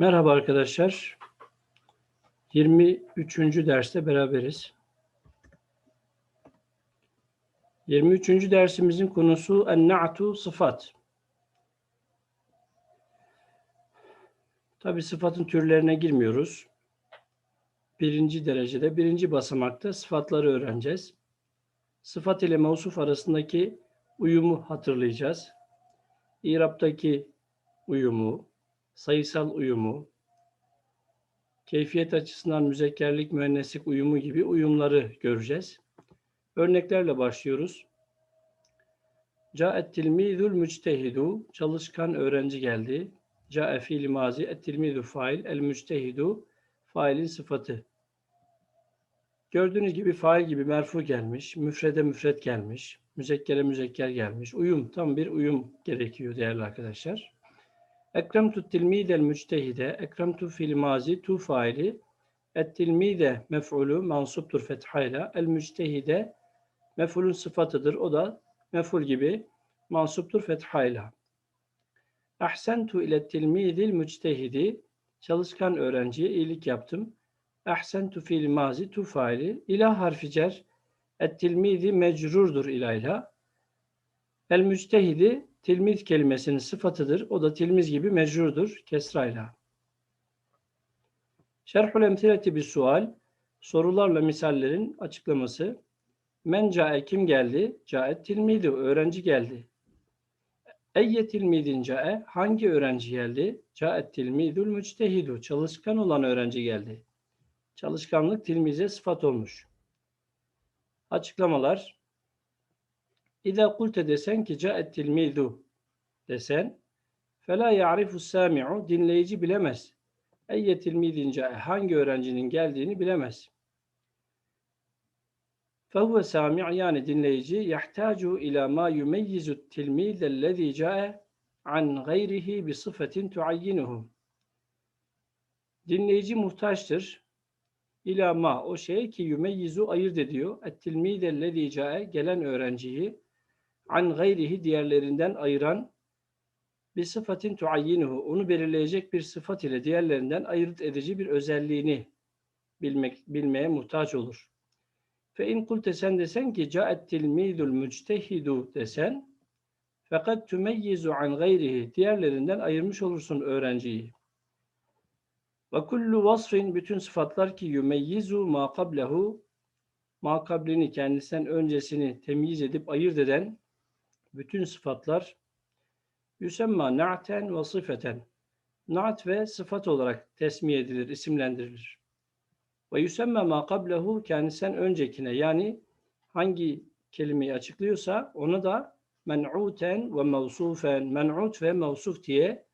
Merhaba arkadaşlar. 23. derste beraberiz. 23. dersimizin konusu en-na'tu sıfat. Tabi sıfatın türlerine girmiyoruz. Birinci derecede, birinci basamakta sıfatları öğreneceğiz. Sıfat ile mevsuf arasındaki uyumu hatırlayacağız. İrap'taki uyumu, sayısal uyumu, keyfiyet açısından müzekkerlik, müenneslik uyumu gibi uyumları göreceğiz. Örneklerle başlıyoruz. Ca'et tilmizul müctehidu, çalışkan öğrenci geldi. Ca'e fiil mazi, et tilmizu fail, el müctehidu, failin sıfatı. Gördüğünüz gibi fail gibi merfu gelmiş, müfrede müfret gelmiş, müzekkere müzekker gelmiş. Uyum, tam bir uyum gerekiyor değerli arkadaşlar. Ekremtu tilmidel müctehide, ekremtu fil mazi tu faili, et tilmide mef'ulu mansuptur fethayla, el müctehide mef'ulun sıfatıdır. O da mef'ul gibi mansuptur fethayla. Ahsentu ile tilmidil müctehidi, çalışkan öğrenciye iyilik yaptım. Ahsentu fil mazi tu faili, ilah harfi cer, et tilmidi mecrurdur ilayla. El müctehidi tilmiz kelimesinin sıfatıdır. O da tilmiz gibi mecrurdur kesrayla. Şerhul emtileti bir sual. Sorularla misallerin açıklaması. Men cae kim geldi? Caet tilmidi. Öğrenci geldi. Eyye tilmidin cae. Hangi öğrenci geldi? Caet tilmidul müctehidu. Çalışkan olan öğrenci geldi. Çalışkanlık tilmize sıfat olmuş. Açıklamalar. İza kulte desen ki caet tilmidu desen fela ya'rifu sami'u dinleyici bilemez. Eyye tilmidin cae hangi öğrencinin geldiğini bilemez. Fehuve sami' yani dinleyici yahtacu ila ma yumeyyizu tilmid ellezî cae an gayrihi bi sıfetin tuayyinuhu. Dinleyici muhtaçtır. İla ma o şey ki yumeyyizu ayırt ediyor. Et tilmid ellezî cae gelen öğrenciyi an gayrihi diğerlerinden ayıran bir sıfatin tuayyinuhu onu belirleyecek bir sıfat ile diğerlerinden ayırt edici bir özelliğini bilmek bilmeye muhtaç olur. Fe in kulte sen desen ki caet tilmidul müctehidu desen fakat tümeyyizu an gayrihi diğerlerinden ayırmış olursun öğrenciyi. Ve kullu vasfin bütün sıfatlar ki yumeyyizu ma kablehu ma kablini kendisinden öncesini temyiz edip ayırt eden bütün sıfatlar yüsemma na'ten ve sıfeten na'at ve sıfat olarak tesmiye edilir, isimlendirilir. Ve yüsemme ma kablehu kendisinden öncekine yani hangi kelimeyi açıklıyorsa ona da men'uten ve mevsufen men'ut ve mevsuf diye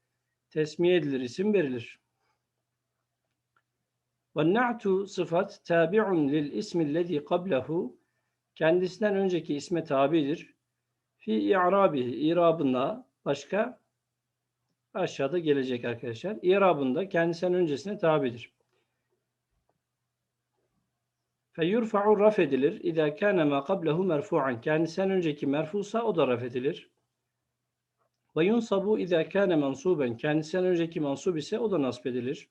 tesmiye edilir, isim verilir. Ve na'tu sıfat tabi'un lil ismillezî kablehu kendisinden önceki isme tabidir. Fi i'rabihi irabında başka aşağıda gelecek arkadaşlar. İrabında kendisinden öncesine tabidir. Feyurfa'u raf edilir. İzâ kâne mâ kablehu merfu'an. Kendisinden önceki merfusa o da raf edilir. Ve yunsabu izâ kâne mansuben. Kendisinden önceki mansub ise o da nasb edilir.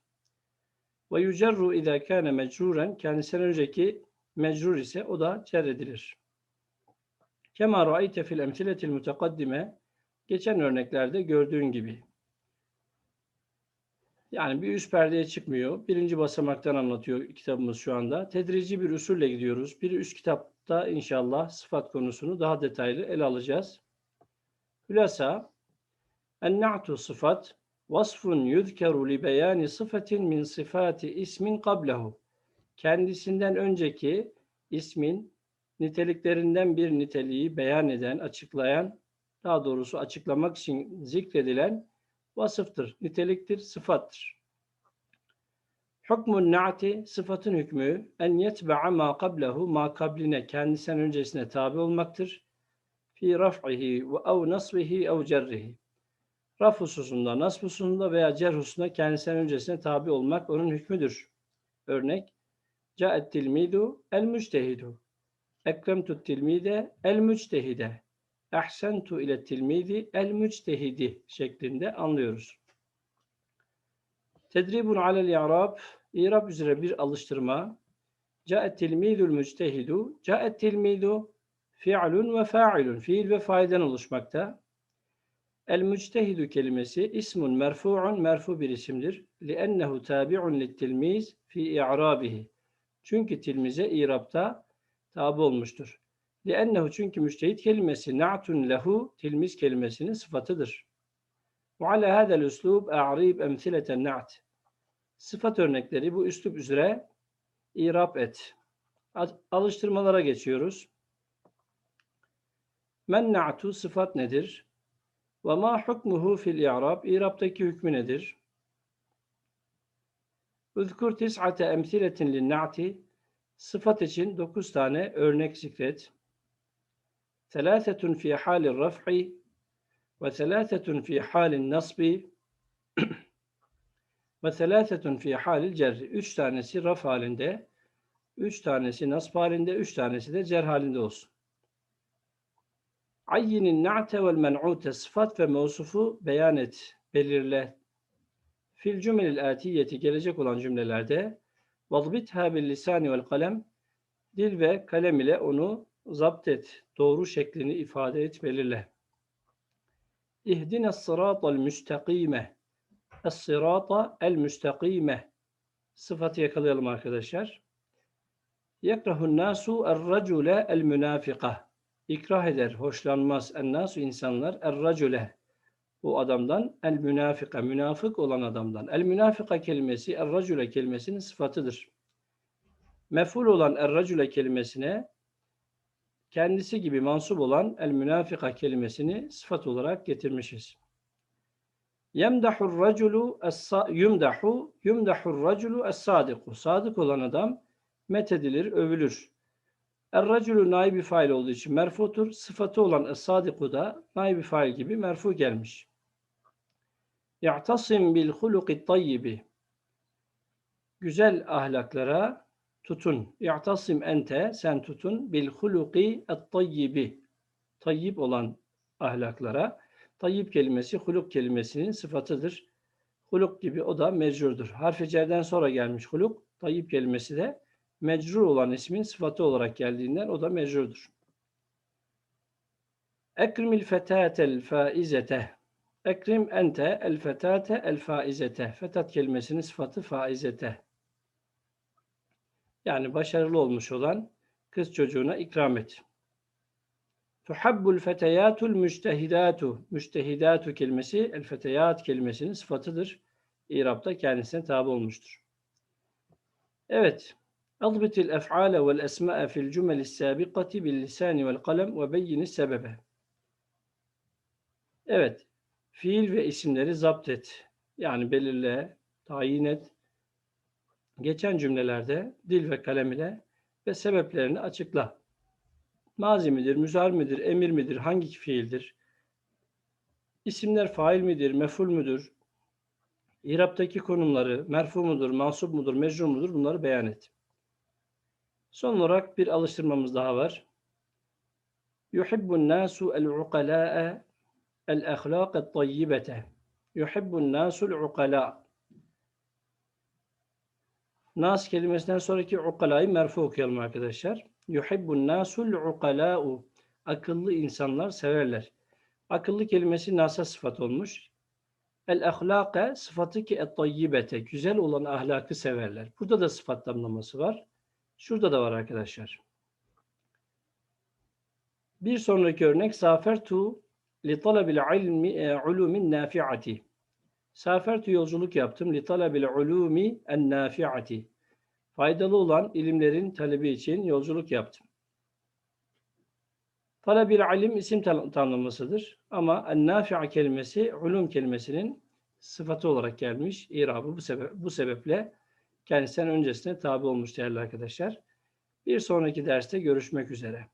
Ve yücerru izâ kâne mecruren. Kendisinden önceki mecrur ise o da cer edilir. Kema ra'ayte fil emsiletil mutakaddime geçen örneklerde gördüğün gibi. Yani bir üst perdeye çıkmıyor. Birinci basamaktan anlatıyor kitabımız şu anda. Tedrici bir usulle gidiyoruz. Bir üst kitapta inşallah sıfat konusunu daha detaylı ele alacağız. Hülasa En-na'tu sıfat vasfun yuzkeru li beyani sıfatin min sıfati ismin qablehu. Kendisinden önceki ismin niteliklerinden bir niteliği beyan eden, açıklayan, daha doğrusu açıklamak için zikredilen vasıftır, niteliktir, sıfattır. Hukmun na'ti sıfatın hükmü en yetbe'a ma kablehu ma kabline kendisinden öncesine tabi olmaktır. Fi raf'ihi ve ev nasbihi ev cerrihi. Raf hususunda, nasb hususunda veya cer hususunda kendisinden öncesine tabi olmak onun hükmüdür. Örnek Ca'et tilmidu el müctehidu. Ekremtu tilmide el müctehide. Ahsentu ile tilmidi el müctehidi şeklinde anlıyoruz. Tedribun alel i'rab. İrab üzere bir alıştırma. Ca'et tilmidul müctehidu. Ca'et tilmidu fi'lun ve fa'ilun. Fiil ve failden oluşmakta. El müctehidu kelimesi ismun merfu'un merfu bir isimdir. Li'ennehu tabi'un littilmiz fi i'rabihi. Çünkü tilmize irapta tabi olmuştur. Li'ennehu çünkü müçtehit kelimesi na'tun lehu tilmiz kelimesinin sıfatıdır. Ala hadel üslub a'rib emsileten na't. Sıfat örnekleri bu üslup üzere irap et. Alıştırmalara geçiyoruz. Men na'tu sıfat nedir? Ve ma hukmuhu fil i'rab? İrab'daki hükmü nedir? Üzkur tis'ate emsiletin lin na'ti. Sıfat için dokuz tane örnek zikret. Selâsetun fi halil raf'i ve selâsetun fi halin nasbi ve selâsetun fi halil cerri. Üç tanesi raf halinde, üç tanesi nasb halinde, üç tanesi de cer halinde olsun. Ayyinin na'te vel men'ute sıfat ve mevsufu beyan et, belirle. Fil cümelil atiyeti gelecek olan cümlelerde lisani vel kalem dil ve kalem ile onu zapt et, doğru şeklini ifade et, belirle. İhdine sıratal müstakime. Es-sırata el müstakime. Sıfatı yakalayalım arkadaşlar. Yekrahun nasu er-racule el münafika. İkrah eder, hoşlanmaz. En-nasu insanlar er-racule. Bu adamdan el münafika, münafık olan adamdan. El münafika kelimesi er-racule kelimesinin sıfatıdır. Meful olan er-racule kelimesine kendisi gibi mansup olan el münafika kelimesini sıfat olarak getirmişiz. Yemdahur raculu yumdahu yumdahur raculu es-sadiku. Sadık olan adam methedilir, övülür. Er-raculu naibi fail olduğu için merfutur. Sıfatı olan es-sadiku da naibi fail gibi merfu gelmiş. Ya'tasim bil huluki tayyibi. Güzel ahlaklara tutun. İ'tasim ente sen tutun bil huluki et tayyibi. Tayyib olan ahlaklara. Tayyib kelimesi huluk kelimesinin sıfatıdır. Huluk gibi o da mecrurdur. Harfi cerden sonra gelmiş huluk. Tayyib kelimesi de mecrur olan ismin sıfatı olarak geldiğinden o da mecrurdur. Ekrimil fetâtel faizete. Ekrim ente el fetate el faizete. Fetat kelimesinin sıfatı faizete. Yani başarılı olmuş olan kız çocuğuna ikram et. Tuhabbul feteyatul müçtehidatu. Müçtehidatu kelimesi el feteyat kelimesinin sıfatıdır. İrab'da kendisine tabi olmuştur. Evet. Adbitil ef'ale vel esma'e fil cümelis sabiqati bil lisani vel kalem ve beyyinis sebebe. Evet. Fiil ve isimleri zapt et. Yani belirle, tayin et. Geçen cümlelerde dil ve kalem ile ve sebeplerini açıkla. Mazi midir, müzar midir, emir midir, hangi fiildir? İsimler fail midir, meful müdür? İraptaki konumları, merfu mudur, mansup mudur, mecrur mudur bunları beyan et. Son olarak bir alıştırmamız daha var. Yuhibbun nasu el-uqala'a el-ahlaq et-tayyibete. Yuhibbun nasul uqala. Nas kelimesinden sonraki ukalayı merfu okuyalım arkadaşlar. Yuhibbun nasul ukala'u. Akıllı insanlar severler. Akıllı kelimesi nasa sıfat olmuş. El ahlaka sıfatı ki et tayyibete. Güzel olan ahlakı severler. Burada da sıfat damlaması var. Şurada da var arkadaşlar. Bir sonraki örnek safertu li talabil ilmi ulumin nafi'ati. Safertu yolculuk yaptım li talabil ulumi en nafi'ati. Faydalı olan ilimlerin talebi için yolculuk yaptım. Talabil ilim isim tanımlamasıdır. Ama en-nafi'a kelimesi ulum kelimesinin sıfatı olarak gelmiş. İrabı bu, sebep, bu sebeple kendisinden öncesine tabi olmuş değerli arkadaşlar. Bir sonraki derste görüşmek üzere.